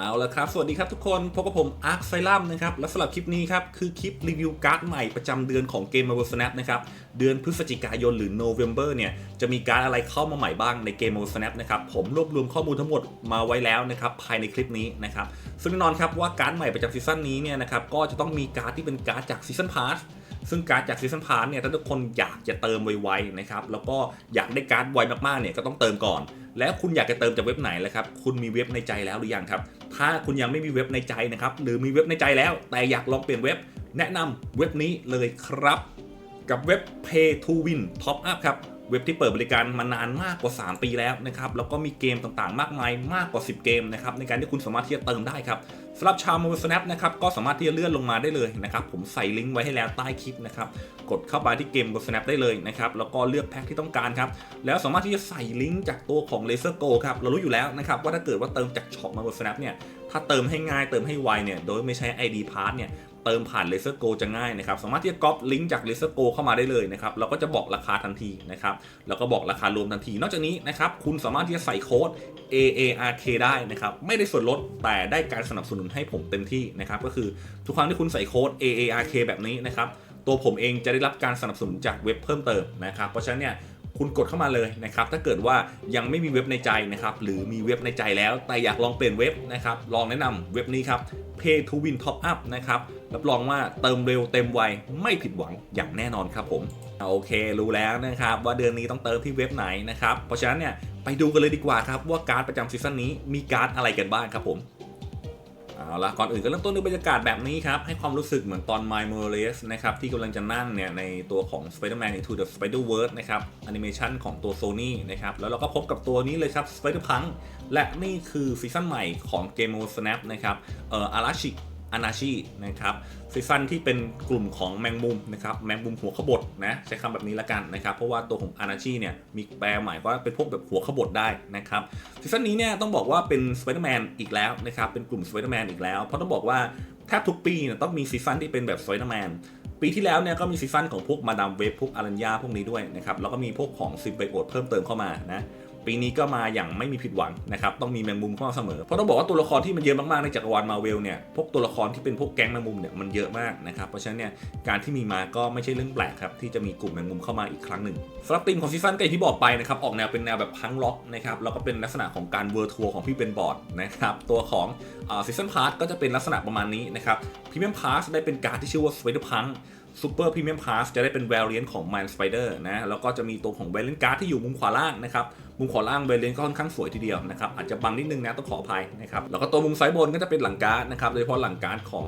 เอาละครับ สวัสดีครับทุกคนพบกับผมอาร์คไซลัมนะครับ และสำหรับคลิปนี้ครับ คือคลิปรีวิวการ์ดใหม่ประจำเดือนของเกม Marvel Snap นะครับ เดือนพฤศจิกายนหรือ November เนี่ย จะมีการดอะไรเข้ามาใหม่บ้างในเกม Marvel Snap นะครับ ผมรวบรวมข้อมูลทั้งหมดมาไว้แล้วนะครับ ภายในคลิปนี้นะครับ ซึ่งแน่นอนครับว่าการ์ดใหม่ประจำซีซั่นนี้เนี่ยนะครับ ก็จะต้องมีการ์ดที่เป็นการ์ดจากซีซั่นพาส ซึ่งการ์ดจากซีซันพาร์เนี่ยถ้าทุกคนอยากจะเติมไวๆนะครับแล้วก็อยากได้การ์ดไวมากๆเนี่ยก็ต้องเติมก่อน แล้วคุณอยากจะเติมจากเว็บไหนล่ะครับคุณมีเว็บในใจแล้วหรือยังครับ ถ้าคุณยังไม่มีเว็บในใจนะครับหรือมีเว็บในใจแล้ว แต่อยากลองเปลี่ยนเว็บ แนะนำเว็บนี้เลยครับ กับเว็บ Pay to Win Top Up ครับ เว็บที่เปิดบริการมานานมากกว่า 3 ปีแล้วนะครับแล้วก็มีเกมต่างๆ มากมายมากกว่า 10 เกมนะครับในการที่คุณสามารถที่จะเติมได้ครับสำหรับชาว Mobile Snap นะครับก็สามารถที่จะเลื่อนลงมาได้เลยนะครับผมใส่ลิงก์ไว้ให้แล้วใต้คลิปนะครับกดเข้าไปที่เกม Mobile Snap ได้เลยนะครับแล้วก็เลือกแพ็คที่ต้องการครับแล้วสามารถที่จะใส่ลิงก์จากตัวของ Laser Go ครับเรารู้อยู่แล้วนะครับว่าถ้าเกิดว่าเติมจากช็อป Mobile Snap เนี่ยถ้าเติมให้ง่ายเติมให้ไวเนี่ยโดยไม่ใช้ ID Pass เนี่ย เติมผ่าน Laser Go จะง่ายนะครับสามารถที่จะก๊อปลิงก์จาก Laser Go เข้ามาได้เลยนะครับแล้วก็จะบอกราคาทันทีนะครับแล้วก็บอกราคารวมทันที นอกจากนี้นะครับคุณสามารถที่จะใส่โค้ด AARK ได้นะครับไม่ได้ส่วนลดแต่ได้การสนับสนุนให้ผมเต็มที่นะครับก็คือทุกครั้งที่คุณใส่โค้ด AARK แบบนี้นะครับตัวผมเองจะได้รับการสนับสนุนจากเว็บเพิ่มเติมนะครับเพราะฉะนั้นเนี่ยคุณกดเข้ามาเลยนะครับ ถ้าเกิดว่ายังไม่มีเว็บในใจนะครับ หรือมีเว็บในใจแล้ว แต่อยากลองเปลี่ยนเว็บนะครับ ลองแนะนำเว็บนี้ครับ Pay to Win Top Up นะครับ รับรองว่าเติมเร็วเต็มไวไม่ผิดหวังอย่างแน่นอนครับผมโอเครู้แล้วนะครับว่าเดือนนี้ต้องเติมที่เว็บไหนนะครับเพราะฉะนั้นเนี่ยไปดูกันเลยดีกว่าครับว่าการ์ดประจำซีซั่นนี้มีการ์ดอะไรกันบ้างครับผมเอาละก่อนอื่นก็เริ่มต้นด้วยบรรยากาศแบบนี้ครับ ให้ความรู้สึกเหมือนตอน My m o r a l e s นะครับ ที่กำลังจะนั่งเนี่ย ในตัวของ Spider-Man Into the Spider-Verse นะครับแอนิเมชันของตัว Sony นะครับ แล้วเราก็พบกับตัวนี้เลยครับ Spider-Punk และนี่คือซีซั่นใหม่ของ Game of Snap นะครับเอ่ออาราชิ อานาชินะครับซีซั่นที่เป็นกลุ่มของแมงมุมนะครับแมงมุมหัวขบถนะใช้คำแบบนี้ละกันนะครับเพราะว่าตัวของอานาชิเนี่ยมีแปลหมายว่าเป็นพวกแบบหัวขบถได้นะครับซีซั่นนี้เนี่ยต้องบอกว่าเป็นสไปเดอร์แมนอีกแล้วนะครับเป็นกลุ่มสไปเดอร์แมนอีกแล้วเพราะต้องบอกว่าแทบทุกปีเนี่ยต้องมีซีซั่นที่เป็นแบบสไปเดอร์แมนปีที่แล้วเนี่ยก็มีซีซั่นของพวกมาดามเวฟพวกอารัญญาพวกนี้ด้วยนะครับแล้วก็มีพวกของซิมไบโอดเพิ่มเติมเข้ามานะ ปีนี้ก็มาอย่างไม่มีผิดหวังนะครับต้องมีแมงมุมเข้ามาเสมอเพราะต้องบอกว่าตัวละครที่มันเยอะมากๆในจักรวาลมาเวลเนี่ยพวกตัวละครที่เป็นพวกแก๊งแมงมุมเนี่ยมันเยอะมากนะครับเพราะฉะนั้นเนี่ยการที่มีมาก็ไม่ใช่เรื่องแปลกครับที่จะมีกลุ่มแมงมุมเข้ามาอีกครั้งหนึ่งสำหรับธีมของซีซั่นก็อย่างที่บอกไปนะครับออกแนวเป็นแนวแบบพังล็อกนะครับแล้วก็เป็นลักษณะของการเวิร์ทัวร์ของพี่เบนบอร์ดนะครับตัวของซีซั่นพาร์ทก็จะเป็นลักษณะประมาณนี้นะครับพรีเมียมพาร์ทได้เป็นการที่ชื่อว่าสไปเดอร์พังซูเปอร์พรีเมียมพาสจะได้เป็น v a r i a n t ของ Mind Spider นะแล้วก็จะมีตัวของ v a r i a n t Card ที่อยู่มุมขวาล่างนะครับ มุมขวาล่าง v a r i a n t ก็ค่อนข้างสวยทีเดียวนะครับอาจจะบังนิดนึงนะต้องขออภัยนะครับแล้วก็ตัวมุมซ้ายบนก็จะเป็นหลังการ์ดนะครับโดยเฉพาะหลังการ์ดของ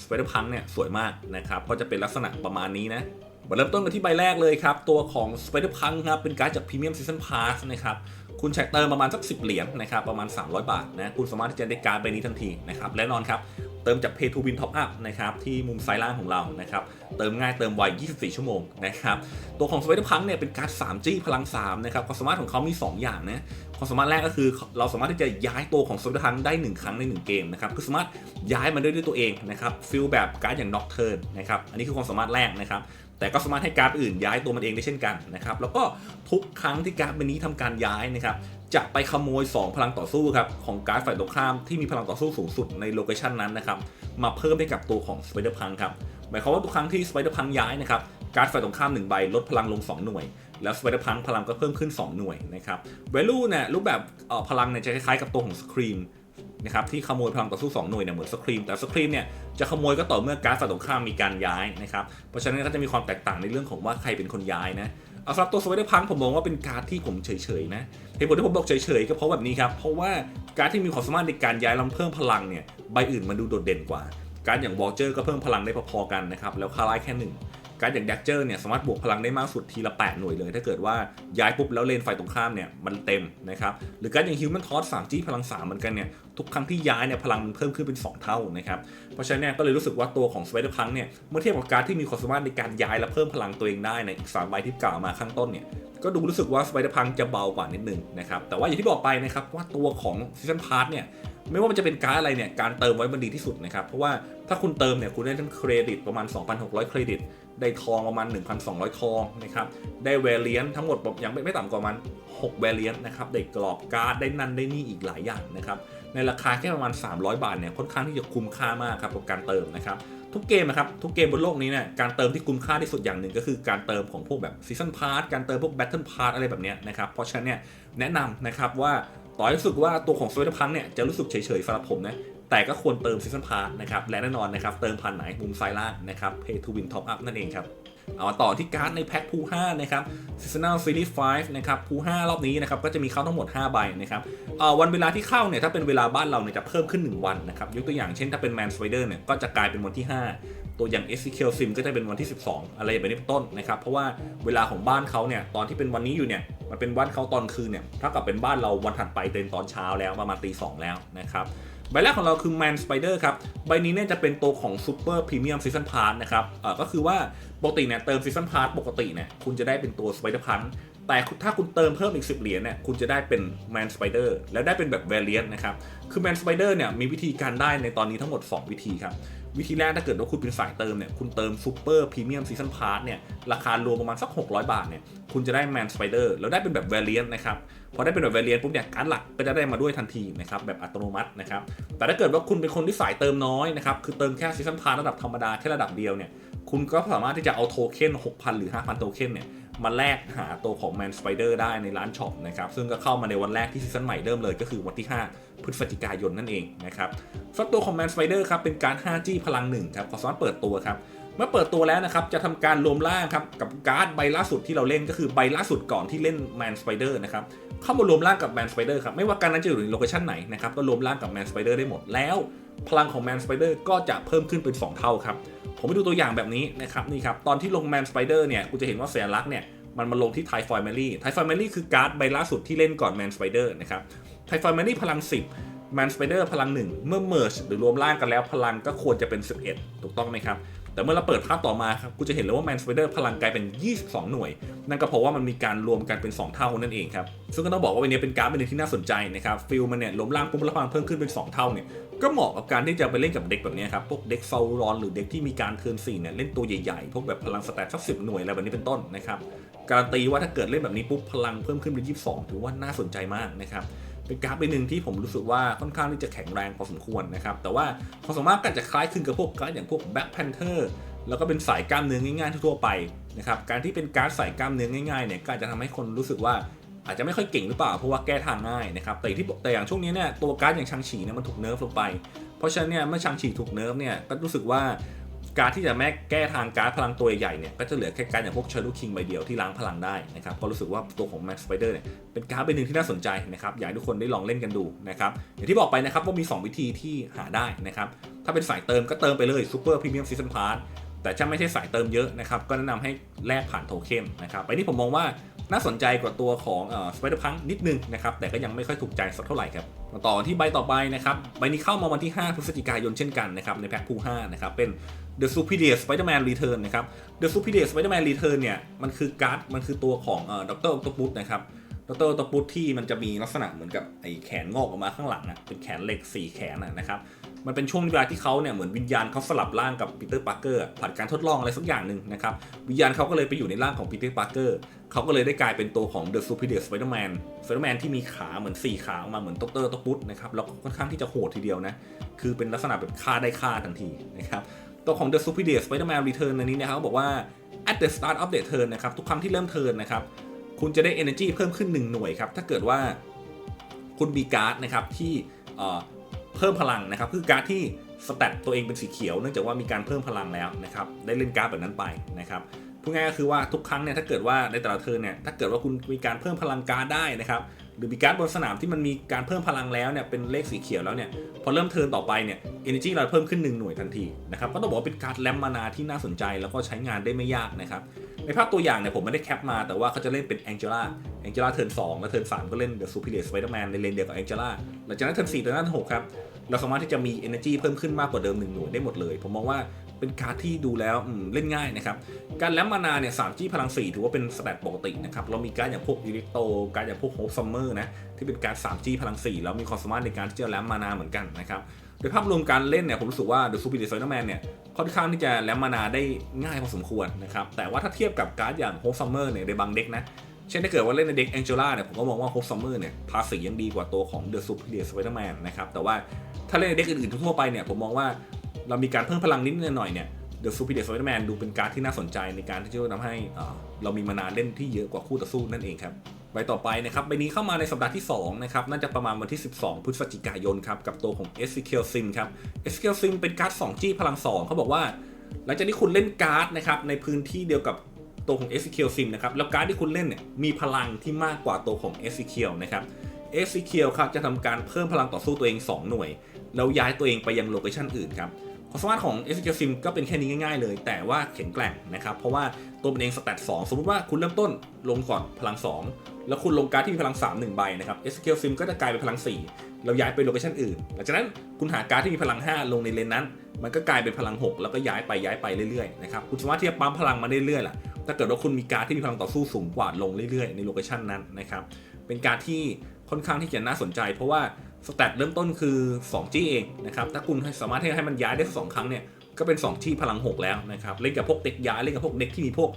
Spider Punk เนี่ยสวยมากนะครับก็จะเป็นลักษณะประมาณนี้นะมาเริ่มต้นกันที่ใบแรกเลยครับ ตัวของ Spider Punk ครับ เป็นการ์ดจาก Premium Season Pass นะครับคุณแชกเติมประมาณสัก 10 เหรียญนะครับ ประมาณ 300 บาทนะ คุณสามารถที่จะได้การ์ดใบนี้ทันทีนะครับและแน่นอนครับ เติมจาก Pay to Win Top Up นะครับที่มุมซ้ายล่างของเรานะครับเติมง่ายเติมไว 24 ชั่วโมงนะครับตัวของ Spider Punk เนี่ยเป็นการ์ด 3G พลัง 3 นะครับความสามารถของเขามี 2 อย่างนะความสามารถแรกก็คือเราสามารถที่จะย้ายตัวของ Spider Punk ได้ 1 ครั้งใน 1 เกมนะครับคือสามารถย้ายมันได้ด้วยตัวเองนะครับฟิลแบบการ์ดอย่าง Nocturne นะครับอันนี้คือความสามารถแรกนะครับแต่ก็สามารถให้การ์ดอื่นย้ายตัวมันเองได้เช่นกันนะครับแล้วก็ทุกครั้งที่การ์ดใบนี้ทำการย้ายนะครับ จะไปขโมย 2 พลังต่อสู้ครับของการ์ดฝ่ายตรงข้ามที่มีพลังต่อสู้สูงสุดในโลเคชันนั้นนะครับมาเพิ่มให้กับตัวของ Spider Punk ครับหมายความว่าทุกครั้งที่ Spider Punk ย้ายนะครับการ์ดฝ่ายตรงข้าม1ใบลดพลังลง 2 หน่วย แล้ว Spider Punk พลังก็เพิ่มขึ้น 2 หน่วยนะครับ value เนี่ยรูปแบบพลังเนี่ยจะคล้ายๆกับตัวของ Scream นะครับที่ขโมยพลังต่อสู้ 2 หน่วยเนี่ยเหมือนสครีมแต่สครีมเนี่ยจะขโมยก็ต่อเมื่อการ์ดฝ่ายตรงข้ามมีการย้ายนะครับเพราะฉะนั้นก็จะมีความแตกต่างในเรื่องของว่าใครเป็นคนย้ายนะเอาสำหรับตัวสไปเดอร์พังผมมองว่าเป็นการ์ดที่ผมเฉยๆนะ เหตุผลที่ผมบอกเฉยๆก็เพราะแบบนี้ครับ เพราะว่าการที่มีความสามารถในการย้ายล้วเพิ่มพลังเนี่ย ใบอื่นมันดูโดดเด่นกว่า การอย่างวอลเจอร์ก็เพิ่มพลังได้พอๆกันนะครับ แล้วคาร่แค่หนึ่ง การอย่างแดกเจอร์เนี่ยสามารถบวกพลังได้มากสุดทีละ 8 หน่วยเลย ถ้าเกิดว่าย้ายปุ๊บแล้วเลนไฟตรงข้ามเนี่ยมันเต็มนะครับหรือการอย่างฮิวแมนทอส3จี้พลัง 3 เหมือนกันเนี่ยทุกครั้งที่ย้ายเนี่ยพลังมันเพิ่มขึ้นเป็น 2 เท่านะครับเพราะฉะนั้นเนี่ยก็เลยรู้สึกว่าตัวของสไปเดอร์พังเนี่ยเมื่อเทียบกับการที่มีความสามารถในการย้ายและเพิ่มพลังตัวเองได้ในอีก3ใบที่กล่าวมาข้างต้นเนี่ยก็ดูรู้สึกว่าสไปเดอร์พังจะเบากว่านิดนึงนะครับแต่ว่าอย่างที่บอกไปนะครับว่าตัวของซีซันพาร์ทเนี่ย ไม่ว่ามันจะเป็นการดอะไรเนี่ยการเติมไว้มันดีที่สุดนะครับเพราะว่าถ้าคุณเติมเนี่ยคุณได้ทั้งเครดิตประมาณ 2,600 เครดิต ได้ทองประมาณ 1,200 ทองนะครับได้เวเลียนทั้งหมดยังไม่ไม่ต่ำกว่ามัน6เวเลียนนะครับได้กรอบการ์ดได้นั่นได้นี่อีกหลายอย่างนะครับในราคาแค่ประมาณ 300 บาทเนี่ยค่อนข้างที่จะคุ้มค่ามากครับกับการเติมนะครับทุกเกมนะครับทุกเกมบนโลกนี้เนี่ยการเติมที่คุ้มค่าที่สุดอย่างหนึ่งก็คือการเติมของพวกแบบซีซันพาร์ตการเติมพวกแบทเทิลพาร์ตอะไรแบบเนี้นะครับเพราะฉะนั้นเนี่ยแนะนำนะครับว่า ต่อให้รู้สึกว่าตัวของสเวตพังเนี่ยจะรู้สึกเฉยๆสำหรับผมนะแต่ก็ควรเติมซีซันพาร์นะครับและแน่นอนนะครับเติมผ่านไหนมุมซ้ายล่างนะครับ Pay to Win Top Up นั่นเองครับเอามาต่อที่การ์ดในแพ็คพู5นะครับ Seasonal Series 5นะครับพู5รอบนี้นะครับก็จะมีเข้าทั้งหมด 5 ใบนะครับวันเวลาที่เข้าเนี่ยถ้าเป็นเวลาบ้านเราเนี่ยจะเพิ่มขึ้น 1 วันนะครับยกตัวอย่างเช่นถ้าเป็น Man Spider เนี่ยก็จะกลายเป็นวันที่ 5 ตัวอย่าง e z e k i e l Sim ก็จะเป็นวันที่ 12 อะไรแบบนี้เป็นต้นนะครับเพราะว่าเวลาของบ้านเขาเนี่ยตอนที่เป็นวันนี้อยู่เนี่ย มันเป็นวันเขาตอนคืนเนี่ยถ้ากับเป็นบ้านเราวันถัดไปเป็นตอนเช้าแล้วประมาณตีสองแล้วนะครับใบแรกของเราคือ Man Spider ครับ ใบนี้เนี่ยจะเป็นตัวของ Super Premium Season Pass นะครับเออก็คือว่าปกติเนี่ยเติมซีซันพาร์ปกติเนี่ยคุณจะได้เป็นตัวสไปเดอร์พันแต่ถ้าคุณเติมเพิ่มอีก 10 เหรียญเนี่ยคุณจะได้เป็นแมนสไปเดอร์แล้วได้เป็นแบบ v a r i a n t นะครับ คือแมนสไปเดอร์เนี่ยมีวิธีการได้ในตอนนี้ทั้งหมด 2 วิธีครับ วิธีแรกถ้าเกิดว่าคุณเป็นสายเติมเนี่ยคุณเติมซูเปอร์พรีเมียมซีซันพาร์เนี่ยราคารวมประมาณสัก 600 บาทเนี่ยคุณจะได้แมนสไปเดอร์แล้วได้เป็นแบบ v a r i a n t นะครับพอได้เป็นแบบ v a r i a n t ปุ๊บเนี่ยการหลักก็จะได้มาด้วยทันทีนะครับแบบอัตโนมัตินะครับแต่ถ้าเกิดว่าคุณเป็นคนที่สายเติมน้อยนะครับคือเติมแค่ซีซันพาร์ระดับธรรมดาแค่ระดับเดียวเนี่ยคุณก็สามารถที่จะเอาโทเค็น6,000 หรือ 5,000 โทเค็นเนี่ย มาแลกหาตัวของ Man Spider ได้ในร้านช็อปนะครับ ซึ่งก็เข้ามาในวันแรกที่ซีซั่นใหม่เริ่มเลยก็คือวันที่ 5 พฤศจิกายนนั่นเองนะครับสำหรับตัวของ Man Spider ครับเป็นการ 5G พลังหนึ่งครับขอสามารถเปิดตัวครับเมื่อเปิดตัวแล้วนะครับจะทำการรวมร่างครับกับการ์ดใบล่าสุดที่เราเล่นก็คือใบล่าสุดก่อนที่เล่น Man Spider นะครับเข้ามารวมร่างกับ Man Spider ครับไม่ว่าการนั้นจะอยู่ในโลเคชันไหนนะครับก็รวมร่างกับ Man Spider ได้หมดแล้ว พลังของ Man Spider ก็จะเพิ่มขึ้นเป็น 2 เท่าครับ ผมไปดูตัวอย่างแบบนี้นะครับนี่ครับตอนที่ลง Man Spider เนี่ยคุณจะเห็นว่าสัญลักษณ์เนี่ยมันมาลงที่ Thai f o i m a l y Thai f o i m a l y คือการ์ดใบล่าสุดที่เล่นก่อน Man Spider นะครับ Thai f o i m a l y พลัง 10 Man Spider พลัง 1 เมื่อ merge หรือรวมร่างกันแล้วพลังก็ควรจะเป็น 11 ถูกต้องไหมครับแต่เมื่อเราเปิดภาพต่อมาครับกูจะเห็นเลยว่า Man Spider พลังกลายเป็น 22 หน่วย นั่นก็เพราะว่ามันมีการรวมกันเป็น 2 เท่านั่นเองครับ ซึ่งก็ต้องบอกว่าวันนี้เป็นการ์ดเป็นหนึ่งที่น่าสนใจนะครับ ฟิลมันเนี่ยรวมร่างปุ๊บแล้วพลังเพิ่มขึ้นเป็น 2 เท่าเนี่ย ก็เหมาะกับการที่จะไปเล่นกับเด็กแบบนี้ครับ พวกเด็กเฟลรอนหรือเด็กที่มีการเทิร์นสี่เนี่ยเล่นตัวใหญ่ๆ พวกแบบพลังสแตทสักสิบหน่วยอะไรแบบนี้เป็นต้นนะครับ การันตีว่าถ้าเกิดเล่นแบบนี้ปุ๊บพลังเพิ่มขึ้นเป็น22ถือว่าน่าสนใจมากนะครับเป็นการ์ดเป็นหนึ่งที่ผมรู้สึกว่าค่อนข้างที่จะแข็งแรงพอสมควรนะครับ แต่ว่าความสามารถก็จะคล้ายคลึงกับพวกการ์ดอย่างพวก Black Panther แล้วก็เป็นสายกล้ามเนื้อง่ายๆทั่วไปนะครับ การที่เป็นการ์ดสายกล้ามเนื้อง่ายๆเนี่ยก็จจะทำให้คนรู้สึกว่า อาจจะไม่ค่อยเก่งหรือเปล่าเพราะว่าแก้ทางง่ายนะครับแต่ที่แต่อย่างช่วงนี้เนี่ยตัวการ์ดอย่างชังฉีเนี่ยมันถูกเนิร์ฟลงไป เพราะฉะนั้นเนี่ยเมื่อชังฉีถูกเนิร์ฟเนี่ยก็รู้สึกว่าการที่จะแม่แก้ทางการ์ดพลังตัวใหญ่เนี่ยก็จะเหลือแค่การอย่างพวกเชอร์ลูคิงใบเดียวที่ล้างพลังได้นะครับก็รู้สึกว่าตัวของ Max Spider เนี่ยเป็นการ์ดเป็นหนึ่งที่น่าสนใจนะครับอยากให้ทุกคนได้ลองเล่นกันดูนะครับอย่างที่บอกไปนะครับว่ามี 2 วิธีที่หาได้นะครับถ้าเป็นสายเติมก็เติมไปเลย Super Premium Season Pass แต่ถ้าไม่ใช่สายเติมเยอะนะครับก็แนะนำให้แลกผ่านโทเค็นนะครับไปนี่ผมมองว่า น่าสนใจกว่าตัวของเอ่อ Spider Punk นิดนึงนะครับ แต่ก็ยังไม่ค่อยถูกใจสักเท่าไหร่ครับมาต่อที่ใบต่อไปนะครับใบนี้เข้ามาวันที่ 5 พฤศจิกายนเช่นกันนะครับในแพ็คพู5นะครับเป็น The Superior Spider-Man Return นะครับ The Superior Spider-Man Return เนี่ยมันคือการ์ดมันคือตัวของเอ่อดรออตปุสนะครับดรออตปุสที่มันจะมีลักษณะเหมือนกับไอ้แขนงอกออกมาข้างหลังอะเป็นแขนเหล็กสี่แขนนะครับ มันเป็นช่วงเวลาที่เขาเนี่ยเหมือนวิญญาณเขาสลับร่างกับปีเตอร์ปาร์เกอร์ผ่านการทดลองอะไรสักอย่างหนึ่งนะครับวิญญาณเขาก็เลยไปอยู่ในร่างของปีเตอร์ปาร์เกอร์เขาก็เลยได้กลายเป็นตัวของ The Superior Spider-Man Spider-Man ที่มีขาเหมือนสี่ขาออกมาเหมือนดรออตปุ๊สนะครับแล้วก็ค่อนข้างที่จะโหดทีเดียวนะคือเป็นลักษณะแบบฆ่าได้ฆ่าทันทีนะครับตัวของ The Superior Spider-Man Return อันนี้นะครับบอกว่า at the start of the turn นะครับ ทุกครั้งที่เริ่มเทิร์นนะครับ คุณจะได้ energy เพิ่มขึ้น 1 หน่วยครับ ถ้าเกิดว่าคุณมีการ์ดนะครับ ที่ พิ่มพลังนะครับคือการที่สแตทตัวเองเป็นสีเขียวเนื่องจากว่ามีการเพิ่มพลังแล้วนะครับได้เล่นการ์ดแบบนั้นไปนะครับพูดง่ายก็คือว่าทุกครั้งเนี่ยถ้าเกิดว่าในแต่ละเทิร์นเนี่ยถ้าเกิดว่าคุณมีการเพิ่มพลังการ์ดได้นะครับหรือมีการ์ดบนสนามที่มันมีการเพิ่มพลังแล้วเนี่ยเป็นเลขสีเขียวแล้วเนี่ยพอเริ่มเทิร์นต่อไปเนี่ย energy เราเพิ่มขึ้น 1 หน่วยทันทีนะครับก็ต้องบอกว่าเป็นการ์ดแลมมานาที่น่าสนใจแล้วก็ใช้งานได้ไม่ยากนะครับในภาพตัวอย่างเนี่ยผมไม่ได้แคปมาแต่ว่าเขาจะเล่นเป็นแองเจล่าแองเจล่าเทิร์น2และเทิร์น3ก็เล่น The Superior Spider-Man ในเลนเดียวกับแองเจล่าหลังจากนั้นเทิร์น4เทิร์น6ครับ เราสามารถที่จะมี energy เพิ่มขึ้นมากกว่าเดิม1หน่วยได้หมดเลย ผมมองว่าเป็นการ์ดที่ดูแล้วเล่นง่ายนะครับ การแลมมานาเนี่ยสามจี้พลัง 4 ถือว่าเป็นสแตทปกตินะครับ เรามีการดอย่างพวกยูริโต การดอย่างพวกโฮปซัมเมอร์นะ ที่เป็นการ3จี้พลัง 4 แล้วมีความสามารถในการที่จะแลมมานาเหมือนกันนะครับโดยภาพรวมการเล่นเนี่ยผมรู้สึกว่า The Superior Spider-Man เนี่ยค่อนข้างที่จะแลมมานาได้ง่ายพอสมควรนะครับแต่ว่าถ้าเทียบกับการ์ดอย่างโฮปซัมเมอร์เนี่ยในบางเด็กนะเช่นถ้าเกิดว่าเล่นในเด็กแองเจล่าเนี่ยผมก็มองว่าโฮปซัมเมอร์เนี่ยภาษียังดีกว่าตัวของเดอะซูเปอร์เดียสไปเดอร์แมนนะครับแต่ว่า ถ้าเล่นในเด็กอื่นๆทั่วไปเนี่ยผมมองว่าเรามีการเพิ่มพลังนิดหน่อยเนี่ยเดอะซูเปอร์เดียสไปเดอร์แมนดูเป็นการที่น่าสนใจในการที่จะทำให้เรามีมานาเล่นที่เยอะกว่าคู่ต่อสู้นั่นเองครับใบต่อไปนะครับใบนี้เข้ามาในสัปดาห์ที่2นะครับน่าจะประมาณวันที่ 12 พฤศจิกายนครับกับตัวของ e s e k i l Sim ครับ e s e k i l Sim เป็นการ์ด2จี้พลัง 2 เขาบอกว่า หลังจากที่คุณเล่นการ์ดนะครับในพื้นที่เดียวกับตัวของ e s e k i l Sim นะครับแล้วการ์ดที่คุณเล่นเนี่ยมีพลังที่มากกว่าตัวของ e s e k i l นะครับ e s e k i l ครับจะทำการเพิ่มพลังต่อสู้ตัวเอง 2 หน่วย แล้วย้ายตัวเองไปยังโลเคชันอื่นครับความสามารถของ s e k i e l Sim ก็เป็นแค่นี้ง่ายๆเลย แต่ว่าแข็งแกร่งนะครับ เพราะว่าตัวมันเองสแตท2สมมติว่าคุณเริ่มต้นลงก่อนพลัง 2 แล้วคุณลงการ์ดที่มีพลัง 3 1 ใบนะครับ s e k i e l Sim ก็จะกลายเป็นพลัง4แล้วย้ายไปโลเคชันอื่น หลังจากนั้นคุณหาการ์ดที่มีพลัง 5 ลงในเลนนั้น มันก็กลายเป็นพลัง 6 แล้วก็ย้ายไปย้ายไปเรื่อยๆนะครับคุณสามารถที่จะปั๊มพลังมาเรื่อยๆล่ะถ้าเกิดว่าคุณมีการ์ดที่มีพลังต่อสู้สูงกว่าลงเรื่อยๆ ในโลเคชันนั้นนะครับเป็นการ์ดที่ค่อนข้างที่จะน่าสนใจ เพราะว่า สแตทเริ่มต้นคือ2จี้เองนะครับถ้าคุณสามารถให้มันย้ายได้สองครั้งเนี่ยก็เป็น 2 ที่พลัง 6 แล้วนะครับเล่นกับพวกเด็กย้ายเล่นกับพวกเด็กที่มีพวก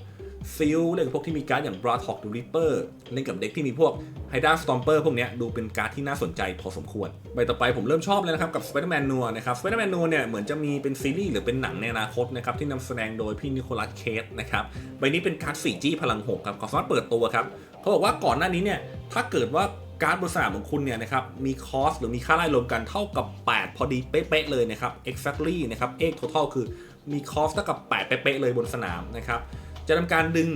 ซิลเล่นกับพวกที่มีการ์ดอย่างบราทอกดูริปเปอร์เล่นกับเด็กที่มีพวกไฮด้าสตอมเปอร์พวกเนี้ยดูเป็นการ์ดที่น่าสนใจพอสมควร ใบต่อไปผมเริ่มชอบเลยนะครับกับ Spider-Man นัวนะครับ Spider-Man นัวเนี่ยเหมือนจะมีเป็นซีรีส์หรือเป็นหนังในอนาคตนะครับที่นำแสดงโดยพี่นิโคลัสเคสนะครับใบนี้เป็นการ์ด 4G พลัง6ครับขอสามารถเปิดตัวครับเขาบอกว่าก่อนหน้านี้เนี่ยถ้าเกิดว่า การ์ดบนสนามของคุณเนี่ยนะครับมีคอสหรือมีค่าไล่รวมกันเท่ากับ 8 พอดีเป๊ะๆเลยนะครับ exactly นะครับ x total คือมีคอสเท่ากับ 8 เป๊ะๆเลยบนสนามนะครับจะทำการดึง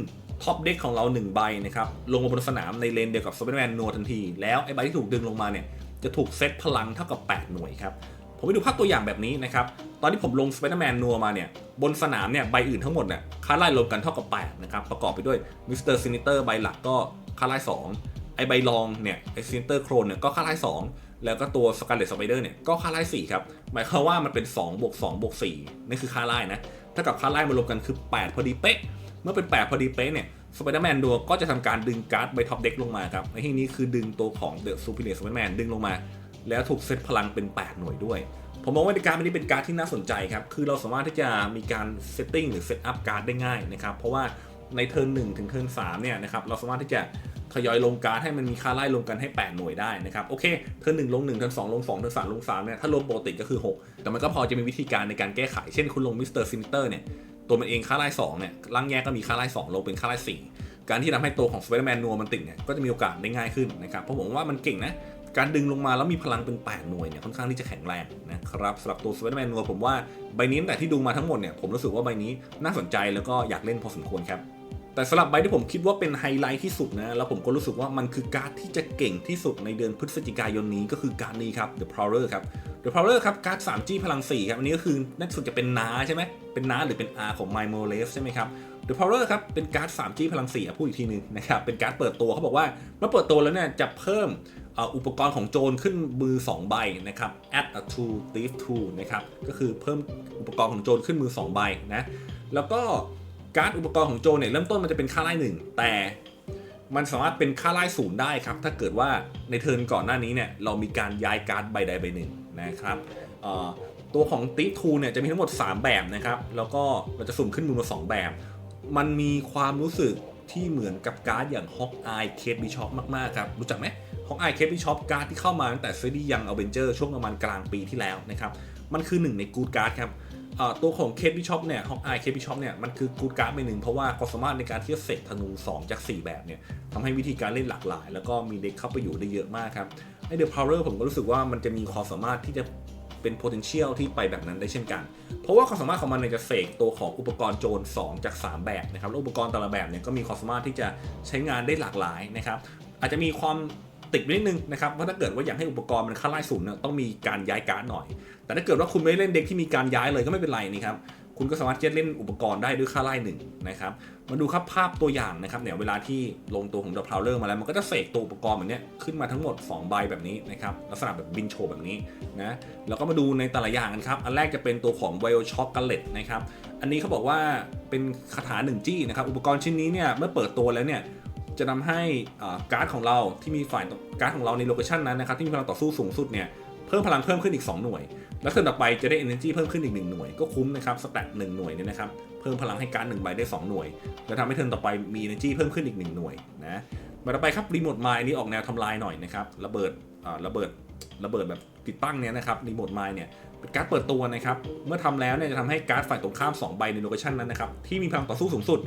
ท็อปเด็กของเรา 1 ใบนะครับลงมาบนสนามในเลนเดียวกับ Spider-Man นัวทันที แล้วไอ้ใบที่ถูกดึงลงมาเนี่ยจะถูกเซตพลังเท่ากับ 8 หน่วยครับผมไปดูภาพตัวอย่างแบบนี้นะครับ ตอนที่ผมลง Spider-Man นัวมาเนี่ย บนสนามเนี่ยใบอื่นทั้งหมดเนี่ยค่าไล่รวมกันเท่ากับ 8 นะครับ ประกอบไปด้วย Mr. Sinister ใบหลักก็ค่าไล่2 ใบรองเนี่ยไอ Sinister Clone เนี่ยก็ค่าไล่2แล้วก็ตัว Scarlet Spider เนี่ยก็ค่าไล่4ครับหมายความว่ามันเป็น2บวก2บวก4นี่คือค่าไล่นะถ้ากับค่าไล่มารวมกันคือ 8 พอดีเป๊ะ เมื่อเป็น 8 พอดีเป๊ะเนี่ยสไปเดอร์แมนดัวก็จะทำการดึงการ์ดใบท็อปเด็กลงมาครับในที่นี้คือดึงตัวของเดอะซูเปอร์เนสไปเดอร์แมนดึงลงมา แล้วถูกเซตพลังเป็น 8 หน่วยด้วย ผมมองว่าในการ์ดนี้เป็นการ์ดที่น่าสนใจครับคือเราสามารถที่จะมีการเซตติ้งหรือเซตอัพการ์ดได้ง่ายนะครับเพราะว่าในเทิร์น1ถึงเทิร์น3เนี่ยนะครับเราสามารถที่จะ ทยอยลงการ์ดให้มันมีค่าไล่ลงกันให้ 8 หน่วยได้นะครับโอเคเทิร์น1ลง1เทิร์น2ลง2เทิร์น3ลง3เนี่ยถ้ารวมปกติก็คือ 6 แต่มันก็พอจะมีวิธีการในการแก้ไข เช่นคุณลงมิสเตอร์ซินเตอร์เนี่ยตัวมันเองค่าไล่2เนี่ยร่างแยกก็มีค่าไล่2ลงเป็นค่าไล่4การที่ทำให้ตัวของ Spider-Man นัวมันติดเนี่ยก็จะมีโอกาสได้ง่ายขึ้นนะครับเพราะผมว่ามันเก่งนะการดึงลงมาแล้วมีพลังเป็น 8 หน่วยเนี่ยค่อนข้างที่จะแข็งแรงนะครับสำหรับตัว Spider-Man นัวผมว่าใบนี้ตั้งแต่ที่ดูมาทั้งหมดเนี่ยผมรู้สึกว่าใบนี้น่าสนใจแล้วก็อยากเล่นพอสมควรครับ แต่สำหรับใบที่ผมคิดว่าเป็นไฮไลท์ที่สุดนะแล้วผมก็รู้สึกว่ามันคือการ์ดที่จะเก่งที่สุดในเดือนพฤศจิกายนนี้ก็คือการ์ดนี้ครับ The Prowler ครับ The Prowler ครับการ์ด 3G พลัง 4 ครับ อันนี้ก็คือน่าสุดจะเป็นน้าใช่ไหมเป็นน้าหรือเป็น R ของ My m o r e s ใช่ไหมครับ The Prowler ครับเป็นการ์ด 3G พลัง4อะพูดอีกทีนึงนะครับเป็นการ์ดเปิดตัวเขาบอกว่าเมื่อเปิดตัวแล้วเนี่ยจะเพิ่มอุปกรณ์ของโจรขึ้นมือ 2 ใบนะครับ add a two thief two นะครับก็คือเพิ่มอุปกรณ์ของโจรขึ้นมือ 2 ใบนะแล้วก็ การ์ดอุปกรณ์ของโจเนี่ยเริ่มต้นมันจะเป็นค่าไล่หนึ่งแต่มันสามารถเป็นค่าไล่ศูนย์ได้ครับ ถ้าเกิดว่าในเทิร์นก่อนหน้านี้เนี่ยเรามีการย้ายการ์ดใบใดใบหนึ่งนะครับตัวของตีทูเนี่ยจะมีทั้งหมด 3 แบบนะครับ แล้วก็เราจะสุ่มขึ้นมือมา 2 แบบ มันมีความรู้สึกที่เหมือนกับการ์ดอย่างฮอกอายเคทบิชอปมาก ๆ ครับ รู้จักไหมฮอกอายเคทบิชอปการ์ดที่เข้ามาตั้งแต่ซีรีส์ยังอเวนเจอร์ช่วงประมาณกลางปีที่แล้วนะครับ มันคือหนึ่งในกูดการ์ดครับ ตัวของเคทบิชอปเนี่ยฮอกอเคทบิชอปเนี่ยมันคือกูดการ์ดไปหนึ่งเพราะว่าความสามารถในการที่จะเสกธนู 2 จาก 4 แบบเนี่ยทำให้วิธีการเล่นหลากหลาย แล้วก็มีเด็กเข้าไปอยู่ได้เยอะมากครับไอเดอะพาวเวอร์ผมก็รู้สึกว่ามันจะมีความสามารถที่จะเป็น potential ที่ไปแบบนั้นได้เช่นกัน เพราะว่าความสามารถของมันเนี่ยจะเสกตัวของอุปกรณ์โจร 2 จาก 3 แบบนะครับ แล้วอุปกรณ์แต่ละแบบเนี่ยก็มีความสามารถที่จะใช้งานได้หลากหลายนะครับ อาจจะมีความ ติดนิดนึงนะครับว่าถ้าเกิดว่าอยากให้อุปกรณ์มันค่าไล่ศูนย์เนี่ยต้องมีการย้ายการ์ดหน่อย แต่ถ้าเกิดว่าคุณไม่เล่นเด็กที่มีการย้ายเลยก็ไม่เป็นไรนี่ครับคุณก็สามารถจะเล่นอุปกรณ์ได้ด้วยค่าไล่หนึ่งนะครับมาดูครับภาพตัวอย่างนะครับเนี่ยเวลาที่ลงตัวของ The Prowler มาแล้วมันก็จะเสกตัวอุปกรณ์แบบเนี้ยขึ้นมาทั้งหมด 2 ใบแบบนี้นะครับลักษณะแบบบินโชว์แบบนี้นะแล้วก็มาดูในแต่ละอย่างกันครับ อันแรกจะเป็นตัวของ w i l Shock g a l l e t นะครับอันนี้เขาบอกว่าเป็นคาถา1จี้นะครับอุปกรณ์ชิ้นนี้เนี่ยเมื่อเปิดตัวแล้วเนี่ย จะทำให้การ์ดของเราที่มีฝ่ายการ์ดของเราในโลเคชันนั้นนะครับที่มีพลังต่อสู้สูงสุดเนี่ยเพิ่มพลังเพิ่มขึ้นอีก 2 หน่วย แล้วเทิร์นต่อไปจะได้ energy เพิ่มขึ้นอีก 1 หน่วยก็คุ้มนะครับสแตทหนึ่งหน่วยเนี่ยนะครับเพิ่มพลังให้การ์ดหนึ่งใบได้ 2 หน่วย แล้วทำให้เทิร์นต่อไปมี energy เพิ่มขึ้นอีก 1 หน่วยนะมาต่อไปครับรีโมทไมล์นี้ออกแนวทำลายหน่อยนะครับระเบิดอ่าระเบิดระเบิดแบบติดตั้งเนี้ยนะครับรีโมทไมล์เนี่ยเป็นการ์ดเปิดตัวนะครับ เมื่อทำแล้วเนี่ยจะทำให้การ์ดฝ่ายตรงข้าม 2 ใบในโลเคชันนั้นนะครับที่มีพลังต่อสู้สูงสุด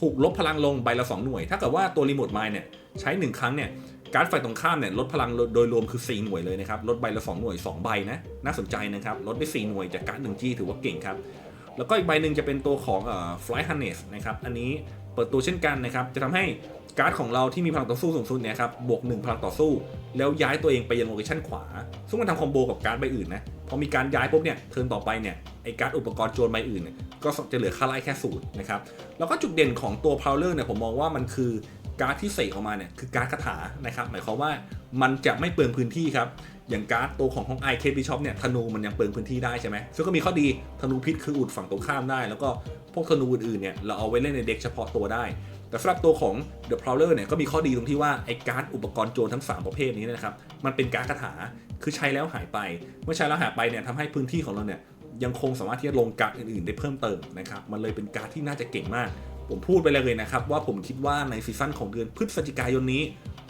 ถูกลบพลังลงใบละ 2 หน่วย ถ้าเกิดว่าตัวรีโมทไมล์เนี่ยใช้ 1 ครั้งเนี่ยการ์ดฝ่ายตรงข้ามเนี่ยลดพลังโดยรวมคือ 4 หน่วยเลยนะครับลดใบละ 2 หน่วย 2 ใบนะน่าสนใจนะครับลดได้ 4 หน่วยจากการ์ด1 G ถือว่าเก่งครับ แล้วก็อีกใบหนึ่งจะเป็นตัวของเอ่อ Flight Harness นะครับอันนี้เปิดตัวเช่นกันนะครับจะทำให้การ์ดของเราที่มีพลังต่อสู้สูงสุดเนี่ยครับบวก 1 พลังต่อสู้ แล้วย้ายตัวเองไปยังโลเคชั่นขวา ซึ่งมันทำคอมโบกับการ์ดใบอื่นนะพอมีการย้ายปุ๊บเนี่ยเทิร์นต่อไปเนี่ยไอการ์ดอุปกรณ์โจรใบอื่นน ก็จะเหลือค่าไล่แค่ศูนย์นะครับแล้วก็จุดเด่นของตัว Prowler เนี่ยผมมองว่ามันคือการ์ดที่เสกออกมาเนี่ยคือการ์ดคาถานะครับหมายความว่ามันจะไม่เปลืองพื้นที่ครับอย่างการ์ดตัวของของไอเคบิชอปเนี่ยธนูมันยังเปลืองพื้นที่ได้ใช่ไหมซึ่งก็มีข้อดีธนูพิษคืออุดฝั่งตรงข้ามได้ แล้วก็พวกธนูอื่นๆเนี่ยเราเอาไว้เล่นในเด็กเฉพาะตัวได้ แต่สำหรับตัวของ The Prowler เนี่ยก็มีข้อดีตรงที่ว่าไอการ์ดอุปกรณ์โจรทั้ง 3 ประเภทนี้นยนะครับมันเป็นการ์ดคาถาคือใช้แล้วหายไป เมื่อใช้แล้วหายไปเนี่ยทำให้พื้นที่ของเราเนี่ย ยังคงสามารถที่จะลงการ์ดอื่นๆ ได้เพิ่มเติมนะครับมันเลยเป็นการ์ดที่น่าจะเก่งมาก ผมพูดไปเลยนะครับว่าผมคิดว่าในซีซั่นของเดือนพฤศจิกายนนี้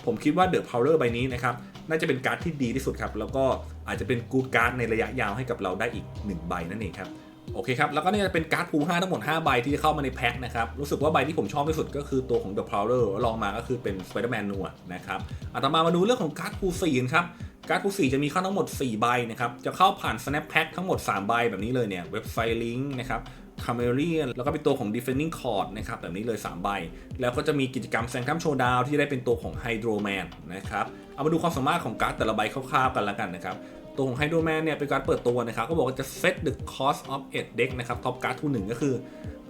ผมคิดว่า The Prowler ใบนี้นะครับน่าจะเป็นการ์ดที่ดีที่สุดครับแล้วก็อาจจะเป็นกูดการ์ดในระยะยาวให้กับเราได้อีก 1 ใบนั่นเองครับโอเคครับ แล้วก็นี่จะเป็นการ์ดพู5ทั้งหมด 5 ใบที่จะเข้ามาในแพ็คนะครับ รู้สึกว่าใบที่ผมชอบที่สุดก็คือตัวของ The Prowler ลองมาก็คือเป็น Spider-Man นัวนะครับอาตมามาดูเรื่องของการ์ดพู4กันครับ การ์ดพู4จะมีเข้าทั้งหมด 4 ใบนะครับ จะเข้าผ่าน Snap Pack ทั้งหมด 3 ใบแบบนี้เลยเนี่ย เว็บไซต์ลิงก์นะครับคาเมเรียนแล้วก็เป็นตัวของ Defending Cord นะครับ แบบนี้เลย 3 ใบ แล้วก็จะมีกิจกรรมแซงคัมโชว์ดาวที่ได้เป็นตัวของ Hydro Man นะครับ เอามาดูความสามารถของการ์ดแต่ละใบคร่าวๆกันแล้วกันนะครับ ตัวของ Hydro Man เนี่ยเป็นการเปิดตัวนะครับ ก็บอกว่าจะ set the cost of a deck นะครับ top card to 1ก็คือ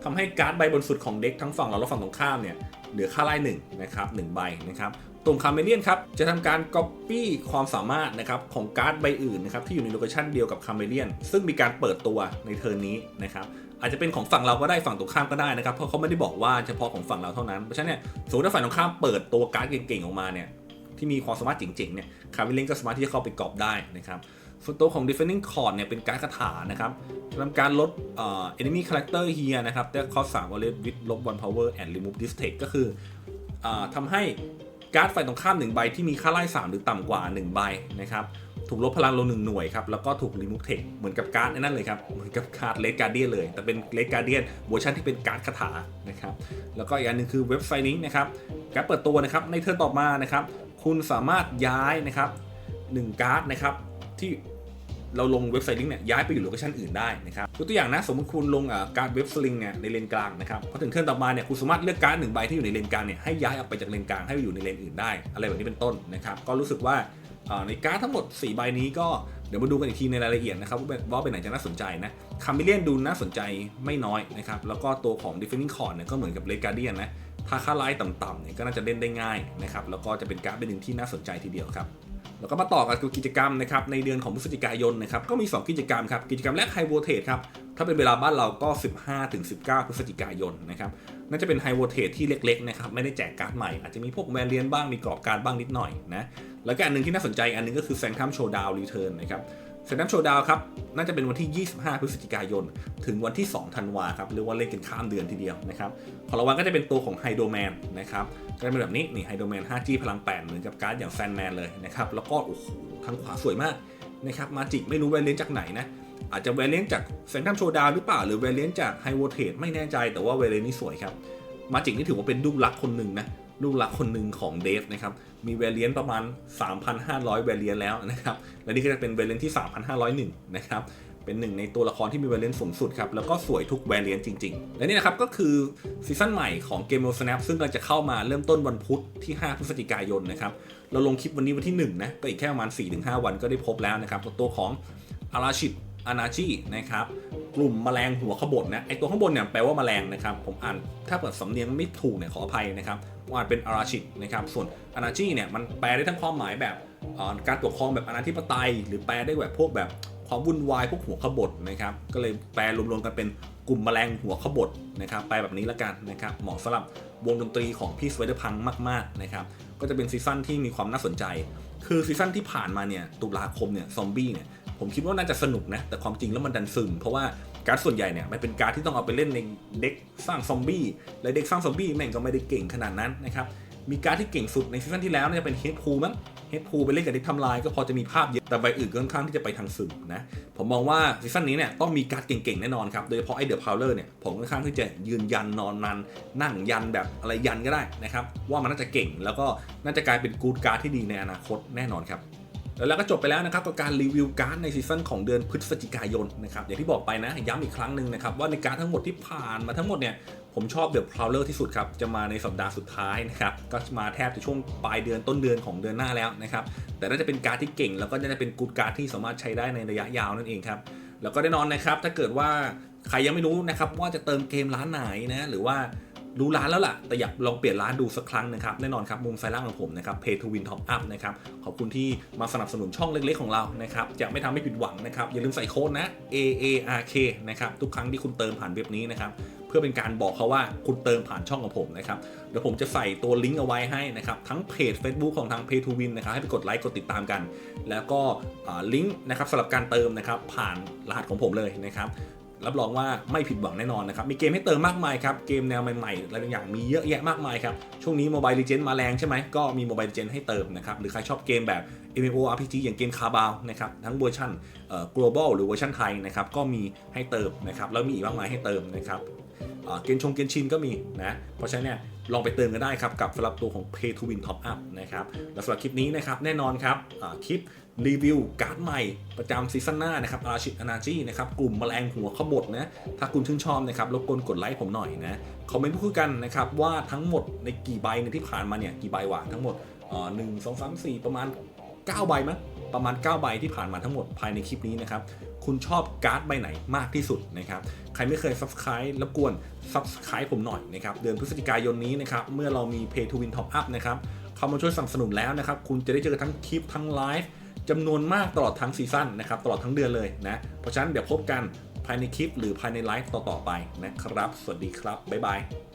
ทำให้การ์ดใบบนสุดของเด็กทั้งฝั่งเราและฝั่งตรงข้ามเนี่ยเหลือค่าไล่หนึ่งนะครับหนึ่งใบนะครับ ตรงคาเมเลียนครับจะทำการ Copy ความสามารถนะครับของการ์ดใบอื่นนะครับที่อยู่ในโลเคชันเดียวกับคาเมเลียนซึ่งมีการเปิดตัวในเทิร์นนี้นะครับอาจจะเป็นของฝั่งเราก็ได้ฝั่งตรงข้ามก็ได้นะครับเพราะเขาไม่ได้บอกว่าเฉพาะของฝั่งเราเท่านั้นเพราะฉะนั้นเนี่ยสมมติถ้าฝั่งตรงข้ามเปิดตัวการ์ดเก่งๆออกมาเนี่ยที่มีความสามารถเจ๋งๆเนี่ยคาร์วิลเลนก็สามารถที่จะเข้าไปกรอบได้นะครับส่วนตัวของ defending cord เนี่ยเป็นการ์ดคาถานะครับทำการลดเอ่อ enemy character here นะครับแต่ข้อ3 wallet with ลบ one power and remove this text ก็คืออทำให้ การ์ดฝ่ายตรงข้าม1ใบที่มีค่าไล่3หรือต่ำกว่า 1 ใบนะครับถูกลบพลังลงหนึ่งหน่วยครับแล้วก็ถูกรีมูฟเทคเหมือนกับการ์ดนั่นเลยครับเหมือนกับการ์ดเลดการ์เดียนเลย แต่เป็นเลดการ์เดียนเวอร์ชันที่เป็นการ์ดคาถานะครับแล้วก็อีกอันหนึงคือเว็บไซต์นี้นะครับการดเปิดตัวนะครับในเทิร์นต่อมานะครับคุณสามารถย้ายนะครับหนึ่งการ์ดนะครับที่ เราลงเว็บไซต์ลิงก์เนี่ยย้ายไปอยู่โลเคชันอื่นได้นะครับยกตัวอย่างนะสมมติคุณลงการเว็บสลิงเนี่ยในเลนกลางนะครับพอถึงเทิร์นต่อมาเนี่ยคุณสามารถเลือกการ์ดหนึ่งใบที่อยู่ในเลนกลางเนี่ยให้ย้ายออกไปจากเลนกลางให้ไปอยู่ในเลนอื่นได้อะไรแบบนี้เป็นต้นนะครับก็รู้สึกว่าในการ์ดทั้งหมด 4 ใบนี้ก็เดี๋ยวมาดูกันอีกทีในรายละเอียดนะครับว่าเป็นว่าเป็นไหนจะน่าสนใจนะคามิเลียนดูน่าสนใจไม่น้อยนะครับแล้วก็ตัวของ Defending Cord เนี่ยก็เหมือนกับเลกาเดียนนะถ้าค่าไลท์ต่ำๆเนี่ยก็น่าจะเล่นได้ง่ายนะครับแล้วก็จะเป็นการ์ดเป็นหนึ่งที่น่าสนใจทีเดียวครับ แล้วก็มาต่อกันกับกิจกรรมนะครับในเดือนของพฤศจิกายนนะครับก็มี 2 กิจกรรมครับกิจกรรมแรกไฮโวเทสครับถ้าเป็นเวลาบ้านเราก็ 15ถึง19 พฤศจิกายนนะครับน่าจะเป็นไฮโวเทสที่เล็กๆนะครับไม่ได้แจกการ์ดใหม่ อาจจะมีพวกแวรเลียนบ้างมีกรอบการบ้างนิดหน่อยนะแล้วก็อันหนึ่งที่น่าสนใจอันหนึงก็คือแซงทัมโชว์ดาวรีเทิร์นนะครับ แซงทัมโชว์ดาวครับ น่าจะเป็นวันที่ 25 พฤศจิกายน ถึงวันที่ 2 ธันวาครับ เรียกว่าเล่นกันข้ามเดือนทีเดียวนะครับของรางวัลก็จะเป็นตัวของไฮโดแมนนะครับ ก็จะเป็นแบบนี้ นี่ไฮโดแมน 5G พลัง 8 เหมือนกับการ์ดอย่างแซนแมนเลยนะครับ แล้วก็ โอ้โห ทางขวาสวยมากนะครับ มาจิกไม่รู้แวรเลนจากไหนนะ อาจจะแวรเลนจากแซงทัมโชว์ดาวหรือเปล่า หรือแวรเลนจากไฮโวเทสไม่แน่ใจ แต่ว่าแวรเลนนี่สวยครับ มาจิกนี่ถือว่าเป็นลูกรักคนหนึ่งนะ ลูกรักคนหนึ่งของเดฟนะครับ มีแวรเลียนประมาณ 3,500แวรเลียนแล้วนะครับ และนี่ก็จะเป็นแวรเลียนที่ 3,501 นะครับ เป็นหนึ่งในตัวละครที่มีแวรเลียนสูงสุดครับ แล้วก็สวยทุกแวรเลียนจริง ๆ และนี่นะครับก็คือซีซั่นใหม่ของเกม of Snap ซึ่งกำลังจะเข้ามาเริ่มต้นวันพุธที่ 5 พฤศจิกายนนะครับ เราลงคลิปวันนี้วันที่ 1 นะ ก็อีกแค่ประมาณ 4-5 วันก็ได้พบแล้วนะครับตัวของอาราชิด อานาจินะครับกลุ่มแมลงหัวขบถนะไอตัวข้างบนเนี่ยแปลว่าแมลงนะครับผมอ่านถ้าเปิดสำเนียงไม่ถูกเนี่ยขออภัยนะครับว่าอ่านเป็นอาราชิดนะครับส่วนอานาจิเนี่ยมันแปลได้ทั้งความหมายแบบการปกครองแบบอนาธิปไตย หรือแปลได้แบบพวกแบบความวุ่นวายพวกหัวขบถนะครับก็เลยแปลรวมๆกันเป็นกลุ่มแมลงหัวขบถนะครับแปลแบบนี้ละกันนะครับเหมาะสำหรับวงดนตรีของพี่สไปเดอร์พังมากๆนะครับก็จะเป็นซีซั่นที่มีความน่าสนใจ คือซีซั่นที่ผ่านมาเนี่ยตุลาคมเนี่ยซอมบี้เนี่ย ผมคิดว่าน่าจะสนุกนะ แต่ความจริงแล้วมันดันซึม เพราะว่าการดส่วนใหญ่เนี่ยมันเป็นการดที่ต้องเอาไปเล่นในเด็กสร้างซอมบี้และเด็กสร้างซอมบี้แม่งก็ไม่ได้เก่งขนาดนั้นนะครับมีการดที่เก่งสุดในซีซั่นที่แล้วน่าจะเป็นเฮดพูมั้งเฮดพูไปเล่นกับเด็กทำลายก็พอจะมีภาพเยอะแต่ใบอื่นก็ค่อนข้างที่จะไปทางซึมนะผมมองว่าซีซั่นนี้เนี่ยต้องมีการ์ดเก่งๆแน่นอนครับโดยเฉพาะไอเดอะพาวเลอร์เนี่ยผมค่อนข้างที่จะยืนยันนอนนันนั่งยันแบบอะไรยันก็ได้นะครับว่ามันน่าจะเก่งแล้วก็น่าจะกลายเป็นกูดการ์ดที่ดีในอนาคตแน่นอนครับ แล้วเราก็จบไปแล้วนะครับกับการรีวิวการ์ดในซีซั่นของเดือนพฤศจิกายนนะครับอย่างที่บอกไปนะย้ำอีกครั้งหนึ่งนะครับว่าในการดทั้งหมดที่ผ่านมาทั้งหมดเนี่ยผมชอบเดอะพราวเลอร์ที่สุดครับ จะมาในสัปดาห์สุดท้ายนะครับ ก็มาแทบจะช่วงปลายเดือนต้นเดือนของเดือนหน้าแล้วนะครับ แต่น่าจะเป็นการดที่เก่ง แล้วก็น่าจะเป็นกูดการ์ดที่สามารถใช้ได้ในระยะยาวนั่นเองครับ แล้วก็แน่นอนนะครับ ถ้าเกิดว่าใครยังไม่รู้นะครับว่าจะเติมเกมร้านไหนนะ หรือว่า รู้ร้านแล้วล่ะ แต่อยากลองเปลี่ยนร้านดูสักครั้งนะครับ แน่นอนครับ มุมซ้ายล่างของผมนะครับ Pay to Win Top Up นะครับ ขอบคุณที่มาสนับสนุนช่องเล็กๆของเรานะครับ จะไม่ทำให้ผิดหวังนะครับ อย่าลืมใส่โค้ดนะ A A R K นะครับ ทุกครั้งที่คุณเติมผ่านเว็บนี้นะครับเพื่อเป็นการบอกเขาว่าคุณเติมผ่านช่องของผมนะครับ เดี๋ยวผมจะใส่ตัวลิงก์เอาไว้ให้นะครับ ทั้งเพจ Facebook ของทาง Pay to Win นะครับ ให้ไปกดไลค์กดติดตามกัน แล้วก็ลิงก์นะครับสำหรับการเติมนะครับ ผ่านรหัสของผมเลยนะครับ รับรองว่าไม่ผิดหวังแน่นอนนะครับ มีเกมให้เติมมากมายครับ เกมแนวใหม่ๆอะไรบางอย่างมีเยอะแยะมากมายครับ ช่วงนี้ Mobile Legends มาแรงใช่ไหมก็มี Mobile Legends ให้เติมนะครับ หรือใครชอบเกมแบบ MMORPG อย่างเกมคาบาวนะครับ ทั้งเวอร์ชันเอ่อ global หรือเวอร์ชันไทยนะครับ ก็มีให้เติมนะครับ แล้วมีอีกมากมายให้เติมนะครับเกมชงเกมชินก็มีนะ เพราะฉะนั้นเนี่ยลองไปเติมกันได้ครับ กับสำหรับตัวของ Pay to Win Top Up นะครับ และสำหรับคลิปนี้นะครับแน่นอนครับคลิป รีวิวการ์ดใหม่ประจำซีซั่นหน้านะครับอาชิอนาจีนะครับกลุ่มแมลงหัวขบถนะถ้าคุณชื่นชอบนะครับรบกวนกดไลค์ผมหน่อยนะคอมเมนต์พูดกันนะครับว่าทั้งหมดในกี่ใบในที่ผ่านมาเนี่ยกี่ใบวะทั้งหมดเอ่อหนึ่งสองสามสี่ประมาณ 9 ใบมั้งประมาณ 9 ใบที่ผ่านมาทั้งหมดภายในคลิปนี้นะครับคุณชอบการ์ดใบไหนมากที่สุดนะครับใครไม่เคย subscribe รบกวน subscribe ผมหน่อยนะครับเดือนพฤศจิกายนนี้นะครับเมื่อเรามี Pay to Win Top Up นะครับเข้ามาช่วยสนับสนุนแล้วนะครับคุณจะได้เจอทั้งคลิปทั้งไลฟ์ จำนวนมากตลอดทั้งซีซั่นนะครับตลอดทั้งเดือนเลยนะ เพราะฉะนั้นเดี๋ยวพบกันภายในคลิปหรือภายในไลฟ์ต่อๆไปนะครับ สวัสดีครับ บ๊ายบาย